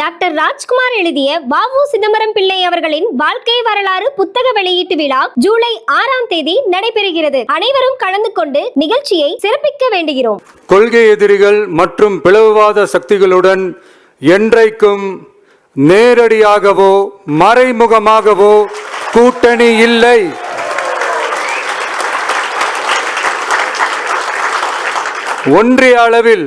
Doctor Rajkumar எழுதிய வாவு சிதம்பரம் பிள்ளை அவர்களின் வாழ்க்கை வரலாறு புத்தக வெளியீட்டு விழா ஜூலை ஆறாம் தேதி நடைபெறுகிறது. அனைவரும் கலந்து கொண்டு நிகழ்ச்சியை சிறப்பிக்க வேண்டுகிறோம். கொள்கை எதிரிகள் மற்றும் பிளவுவாத சக்திகளுடன் என்றைக்கும் நேரடியாகவோ மறைமுகமாகவோ கூட்டணி இல்லை. ஒன்றிய அளவில்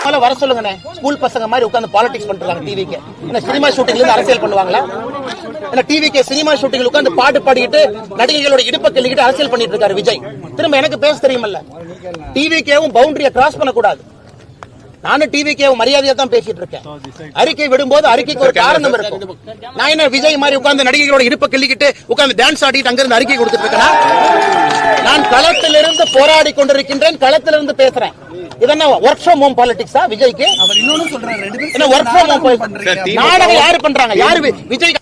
அதனால வர சொல்லுங்கண்ணே. ஸ்கூல் பசங்க மாதிரி உட்காந்து பாலிடிக்ஸ் பண்றாங்க டிவிக்கு என்ன சினிமா ஷூட்டிங்ல இருந்து அரசியல் பண்ணுவாங்களா? என்ன டிவிக்கு சினிமா ஷூட்டிங்ல உட்காந்து பாட்டு பாடிக்கிட்டு நடிகைகளோட இடுப்ப கிள்ளிக்கிட்டு அரசியல் பண்ணிட்டு இருக்காரு விஜய். திரும்ப எனக்கு பேச தெரியுமல்ல. டிவிக்கேவும் பவுண்டரியை கிராஸ் பண்ணக்கூடாது. நானும் டிவிக்கே மரியாதையா தான் பேசிட்டு இருக்கேன். அறிக்கை விடும்போது அறிக்கைக்கு ஒரு காரணம் இருக்கும். நான் என்ன விஜய் மாதிரி உட்கார்ந்து நடிகைகளோட இடுப்பை கிள்ளிக்கிட்டு உட்கார்ந்து டான்ஸ் ஆடிட்டு அங்கிருந்து அறிக்கை கொடுத்துட்டு இருக்கேன்? நான் களத்திலிருந்து போராடி கொண்டிருக்கின்றேன் களத்திலிருந்து பேசுறேன். இதென்ன ஒர்க் ஃப்ரம் ஹோம் பாலிடிக்ஸா விஜய்க்கு? ஒர்க் ஃப்ரம் ஹோம் பண்றீங்க. நாடகம் யாரு பண்றாங்க? யாரு விஜய்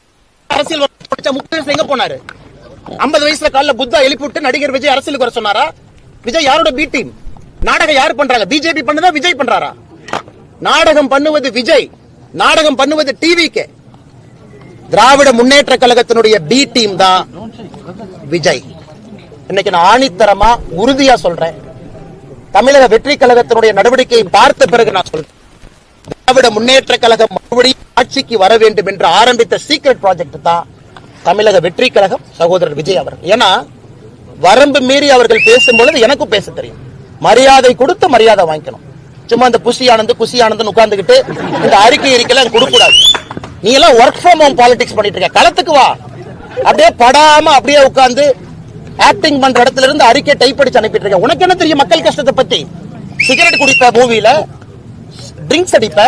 அரசியல் படிச்ச முக்கிய எங்க போனாரு? 50 வயசுல காலைல புத்தா எழுப்பி விட்டு நடிகர் விஜய் அரசியலுக்கு வர சொன்னாரா? விஜய் யாரோட பி டீம் நாடகம் யாரு பண்றாங்க? பிஜேபி பண்ணுதா விஜய் பண்றாரா? நாடகம் பண்ணுவது விஜய். நாடகம் பண்ணுவது டிவிக்கு திராவிட முன்னேற்ற கழகத்தினுடைய பி டீம் தான் விஜய். இன்னைக்கு நான் ஆணித்தரமா உறுதியா சொல்றேன். தமிழக வெற்றி கழகத்தினுடைய நடவடிக்கையை பார்த்த பிறகு நான் சொல்றேன். திராவிட முன்னேற்ற கழகம் மறுபடியும் ஆட்சிக்கு வர வேண்டும் என்று ஆரம்பித்த சீக்ரெட் ப்ராஜெக்ட் தான் தமிழக வெற்றி கழகம் சகோதரர் விஜய் அவர்கள். ஏன்னா வரம்பு மீறி அவர்கள் பேசும்பொழுது எனக்கும் பேச தெரியும். மரியாதை கொடுத்து மரியாதை வாங்கிக்கணும். சும்மா இந்த புசி ஆனந்த் குசி ஆனந்த் இந்த அறிக்கை இருக்கலாம் கொடுக்க கூடாது நீ எல்லாம் ஒர்க் ஃப்ரம் ஹோம் பாலிடிக்ஸ் பண்ணிட்டு இருக்க. களத்துக்கு வா. அப்படியே படாம அப்படியே உட்கார்ந்து ஆக்டிங் பண்ற இடத்துல இருந்து அறிக்கை டைப் அடிச்சு அனுப்பிட்டு இருக்கேன். உனக்கு என்ன தெரியும் மக்கள் கஷ்டத்தை பத்தி? சிகரெட் குடிப்ப மூவில ட்ரிங்க்ஸ் அடிப்ப.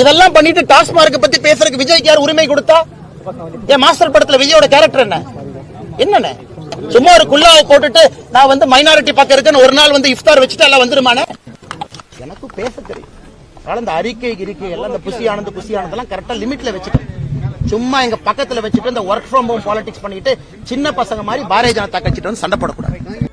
இதெல்லாம் பண்ணிட்டு டாஸ்மார்க் பத்தி பேசுறதுக்கு விஜய்க்கு யார் உரிமை கொடுத்தா? என் மாஸ்டர் படத்துல விஜயோட கேரக்டர் என்ன? என்னென்ன? சும்மா ஒரு குல்லாவை போட்டுட்டு நான் வந்து மைனாரிட்டி பக்கம் இருக்கேன்னு ஒரு நாள் வந்து இஃப்தார் வச்சுட்டு எல்லாம் வந்துருமானே? எனக்கு பேச தெரியும். அதனால இந்த அறிக்கை இருக்கை எல்லாம் இந்த புசி ஆனந்த் புசி ஆனந்தெல்லாம் கரெக்டா லிமிட்ல வச்சுக்கிட்டேன் சும்மா எங்க பக்கத்துல வச்சுட்டு இந்த ஒர்க் ஃப்ரம் ஹோம் பாலிடிக்ஸ் பண்ணிட்டு சின்ன பசங்க மாதிரி பாரதிய ஜனதா கட்சிட்டு வந்து சண்டை போடக்கூடாது.